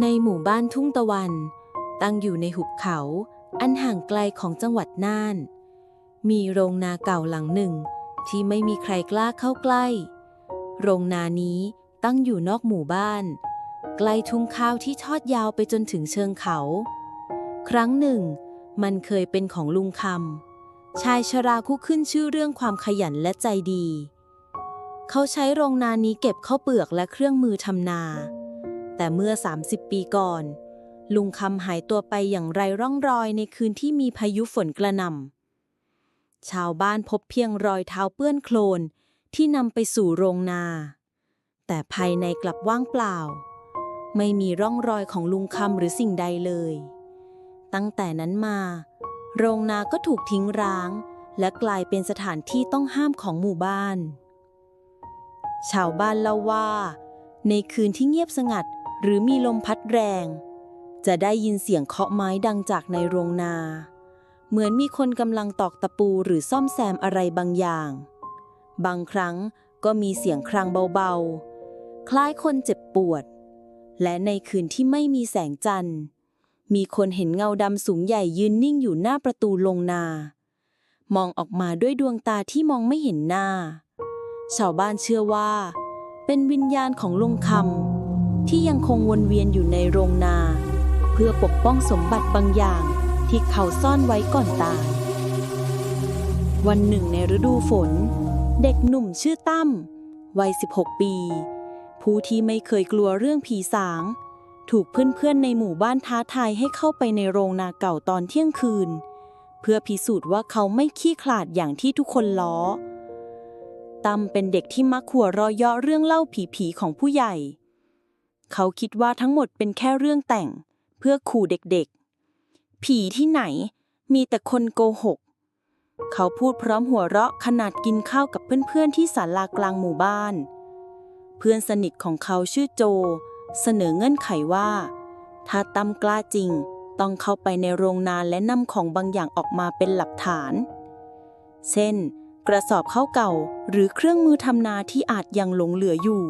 ในหมู่บ้านทุ่งตะวัน ตั้งอยู่ในหุบเขา อันห่างไกลของจังหวัดน่าน มีโรงนาเก่าหลังหนึ่ง ที่ไม่มีใครกล้าเข้าใกล้ โรงนานี้ตั้งอยู่นอกหมู่บ้าน ใกล้ทุ่งข้าวที่ทอดยาวไปจนถึงเชิงเขา ครั้งหนึ่ง มันเคยเป็นของลุงคำชายชราคู่ขึ้นชื่อเรื่องความขยันและใจดี เขาใช้โรงนานี้เก็บข้าวเปลือกและเครื่องมือทำนา แต่เมื่อ 30 ปีก่อน ลุงคำหายตัวไปอย่างไรร่องรอยในคืนที่มีพายุฝนกระหน่ำชาวบ้านพบเพียงรอยเท้าเปื้อนโคลนที่นำไปสู่โรงนา แต่ภายในกลับว่างเปล่า ไม่มีร่องรอยของลุงคำหรือสิ่งใดเลย ตั้งแต่นั้นมา โรงนาก็ถูกทิ้งร้าง และกลายเป็นสถานที่ต้องห้ามของหมู่บ้าน ชาวบ้านเล่าว่า ในคืนที่เงียบสงัด หรือมีลมพัดแรง จะได้ยินเสียงเคาะไม้ดังจากในโรงนา เหมือนมีคนกำลังตอกตะปูหรือซ่อมแซมอะไรบางอย่าง บางครั้งก็มีเสียงครางเบาๆ คล้ายคนเจ็บปวด และในคืนที่ไม่มีแสงจันทร์ มีคนเห็นเงาดำสูงใหญ่ยืนนิ่งอยู่หน้าประตูโรงนา มองออกมาด้วยดวงตาที่มองไม่เห็นหน้า ชาวบ้านเชื่อว่า เป็นวิญญาณของลุงคำ ที่ยังคงวนเวียนอยู่ในโรงนา เพื่อปกป้องสมบัติบางอย่างที่เขาซ่อนไว้ก่อนตาย วันหนึ่งในฤดูฝน เด็กหนุ่มชื่อตั้มวัย 16 ปี ผู้ที่ไม่เคยกลัวเรื่องผีสาง ถูกเพื่อนๆในหมู่บ้านท้าทายให้เข้าไปในโรงนาเก่าตอนเที่ยงคืน เพื่อพิสูจน์ว่าเขาไม่ขี้ขลาดอย่างที่ทุกคนล้อตั้มเป็นเด็กที่มักหัวรอยเยาะเรื่องเล่าผีๆของผู้ใหญ่ เขาคิดว่าทั้งหมดเป็นแค่เรื่องแต่ง เพื่อขู่เด็กๆ ผีที่ไหน มีแต่คนโกหก เขาพูดพร้อมหัวเราะขนาดกินข้าวกับเพื่อนๆที่ศาลากลางหมู่บ้าน เพื่อนสนิทของเขาชื่อโจ เสนอเงื่อนไขว่า ถ้าตั้มกล้าจริง ต้องเข้าไปในโรงนาและนำของบางอย่างออกมาเป็นหลักฐาน เช่น กระสอบข้าวเก่าหรือเครื่องมือทำนาที่อาจยังหลงเหลืออยู่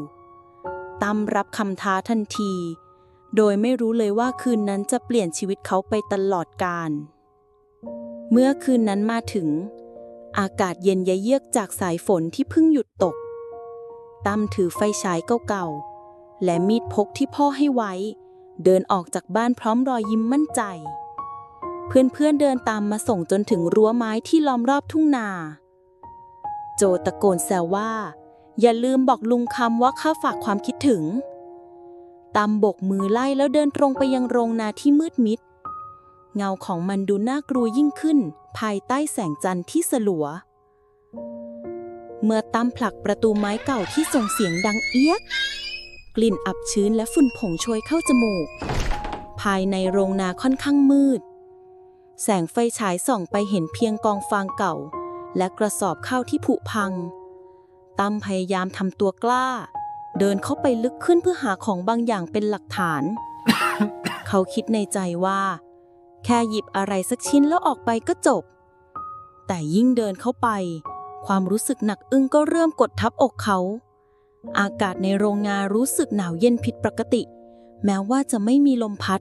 ตั้มรับคำท้าทันที โดยไม่รู้เลยว่าคืนนั้นจะเปลี่ยนชีวิตเขาไปตลอดกาล เมื่อคืนนั้นมาถึง อากาศเย็นยะเยือกจากสายฝนที่เพิ่งหยุดตก ตั้มถือไฟฉายเก่าๆ และมีดพกที่พ่อให้ไว้ เดินออกจากบ้านพร้อมรอยยิ้มมั่นใจ เพื่อนๆเดินตามมาส่งจนถึงรั้วไม้ที่ล้อมรอบทุ่งนา โจตะโกนแซวว่า อย่าลืมบอกลุงคำว่าข้าฝากความคิดถึง ตามบกมือไล่แล้วเดินตรงไปยังโรงนาที่มืดมิด เงาของมันดูน่ากลัวยิ่งขึ้น ภายใต้แสงจันทร์ที่สลัว เมื่อตั้มผลักประตูไม้เก่าที่ส่งเสียงดังเอียก กลิ่นอับชื้นและฝุ่นผงโชยเข้าจมูก ภายในโรงนาค่อนข้างมืด แสงไฟฉายส่องไปเห็นเพียงกองฟางเก่า และกระสอบข้าวที่ผุพัง ตั้มพยายามทำตัวกล้า เดินเข้าไปลึกขึ้นเพื่อหาของบางอย่างเป็นหลักฐาน เขาคิดในใจว่า แค่หยิบอะไรสักชิ้นแล้วออกไปก็จบ แต่ยิ่งเดินเข้าไป ความรู้สึกหนักอึ้งก็เริ่มกดทับอกเขา อากาศในโรงงานรู้สึกหนาวเย็นผิดปกติ แม้ว่าจะไม่มีลมพัด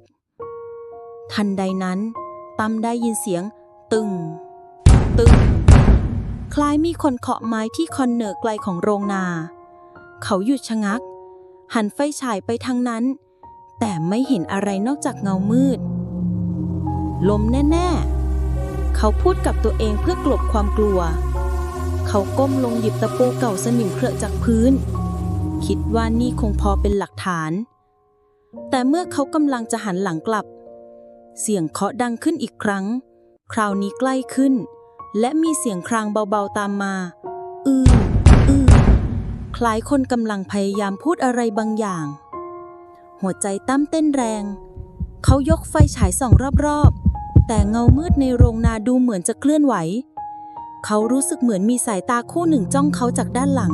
ทันใดนั้นตั้มได้ยินเสียง ตึง ตึง คล้ายมีคนเคาะไม้ที่คอนเนอร์ไกลของโรงนา เขาหยุดชะงัก หันไฟฉายไปทางนั้น แต่ไม่เห็นอะไรนอกจากเงามืด ลมแน่ ๆ เขาพูดกับตัวเองเพื่อกลบความกลัว เขาก้มลงหยิบตะปูเก่าสนิมเครอจากพื้น คิดว่านี่คงพอเป็นหลักฐาน แต่เมื่อเขากำลังจะหันหลังกลับ เสียงเคาะดังขึ้นอีกครั้ง คราวนี้ใกล้ขึ้น และมีเสียงครางเบาๆตามมา อืออือคล้ายคนกำลังพยายามพูดอะไรบางอย่าง หัวใจตั้มเต้นแรง เขายกไฟฉายส่องรอบๆ แต่เงามืดในโรงนาดูเหมือนจะเคลื่อนไหว เขารู้สึกเหมือนมีสายตาคู่หนึ่งจ้องเขาจากด้านหลัง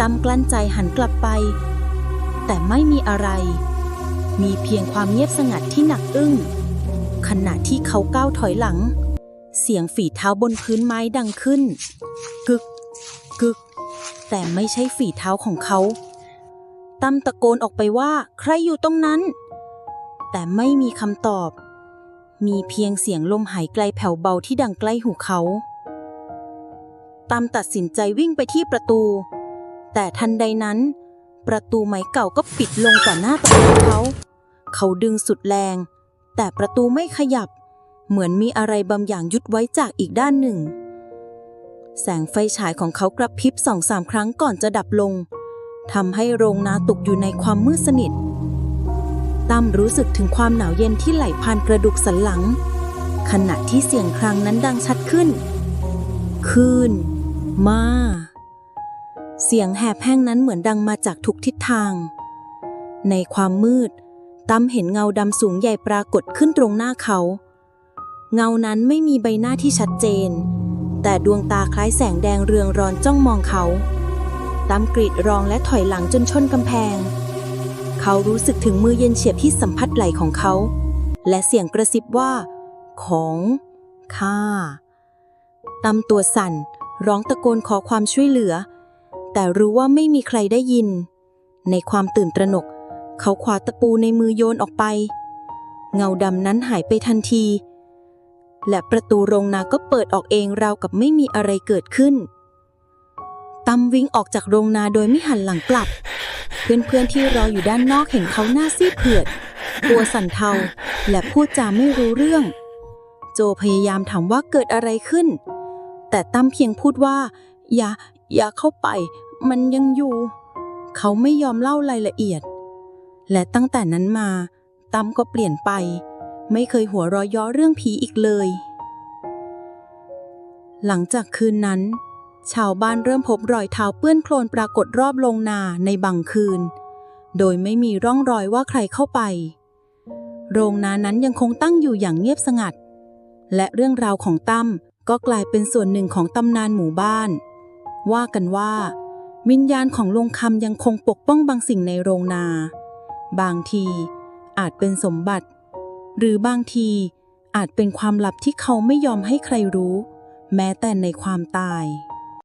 ตั้มกลั้นใจหันกลับไป แต่ไม่มีอะไร มีเพียงความเงียบสงัดที่หนักอึ้งขณะที่เขาก้าวถอยหลัง เสียงฝีเท้าบนพื้นไม้ดังขึ้น กึก กึก แต่ไม่ใช่ฝีเท้าของเขา ตั้มตะโกนออกไปว่าใครอยู่ตรงนั้น แต่ไม่มีคำตอบ มีเพียงเสียงลมหายไกลแผ่วเบาที่ดังใกล้หูเขาตั้มตัดสินใจวิ่งไปที่ประตู แต่ทันใดนั้น ประตูไม้เก่าก็ปิดลงต่อหน้าต่อตาเขา เขาดึงสุดแรง แต่ประตูไม่ขยับ เหมือนมีอะไรบางอย่างยุดไว้จากอีกด้านหนึ่ง แสงไฟฉายของเขากระพริบสองสามครั้งก่อนจะดับลงทำให้โรงนาตกอยู่ในความมืดสนิทตั้มรู้สึกถึงความหนาวเย็นที่ไหลผ่านกระดูกสันหลัง ขณะที่เสียงครางนั้นดังชัดขึ้น คืน มา เสียงแหบแห้งนั้นเหมือนดังมาจากทุกทิศทาง ในความมืดตั้มเห็นเงาดำสูงใหญ่ปรากฏขึ้นตรงหน้าเขา เงานั้นไม่มีใบหน้าที่ชัดเจน แต่ดวงตาคล้ายแสงแดงเรืองรอนจ้องมองเขาตั้มกรีดร้องและถอยหลังจนชนกำแพง เขารู้สึกถึงมือเย็นเฉียบที่สัมผัสไหล่ของเขา และเสียงกระซิบว่า ของข้าตั้มตัวสั่น ร้องตะโกนขอความช่วยเหลือ แต่รู้ว่าไม่มีใครได้ยิน ในความตื่นตระหนก เขาคว้าตะปูในมือโยนออกไป เงาดำนั้นหายไปทันที และประตูโรงนาก็เปิดออกเองราวกับไม่มีอะไรเกิดขึ้นตั้มวิ่งออกจากโรงนาโดยไม่หันหลังกลับ เพื่อนๆที่รออยู่ด้านนอกเห็นเขาหน้าซีดเผือดตัวสั่นเทา และพูดจาไม่รู้เรื่อง โจพยายามถามว่าเกิดอะไรขึ้น แต่ตั้มเพียงพูดว่า อย่า อย่าเข้าไป มันยังอยู่ เขาไม่ยอมเล่ารายละเอียด และตั้งแต่นั้นมาตั้มก็เปลี่ยนไป ไม่เคยหัวเรอยย้อเรื่องผีอีกเลย หลังจากคืนนั้น ชาวบ้านเริ่มพบรอยเท้าเปื้อนโคลนปรากฏรอบโรงนาในบางคืน โดยไม่มีร่องรอยว่าใครเข้าไป โรงนานั้นยังคงตั้งอยู่อย่างเงียบสงัด และเรื่องราวของตั้มก็กลายเป็นส่วนหนึ่งของตำนานหมู่บ้าน ว่ากันว่า วิญญาณของลุงคำยังคงปกป้องบางสิ่งในโรงนา บางทีอาจเป็นสมบัติ หรือบางทีอาจเป็นความลับที่เขาไม่ยอมให้ใครรู้ แม้แต่ในความตาย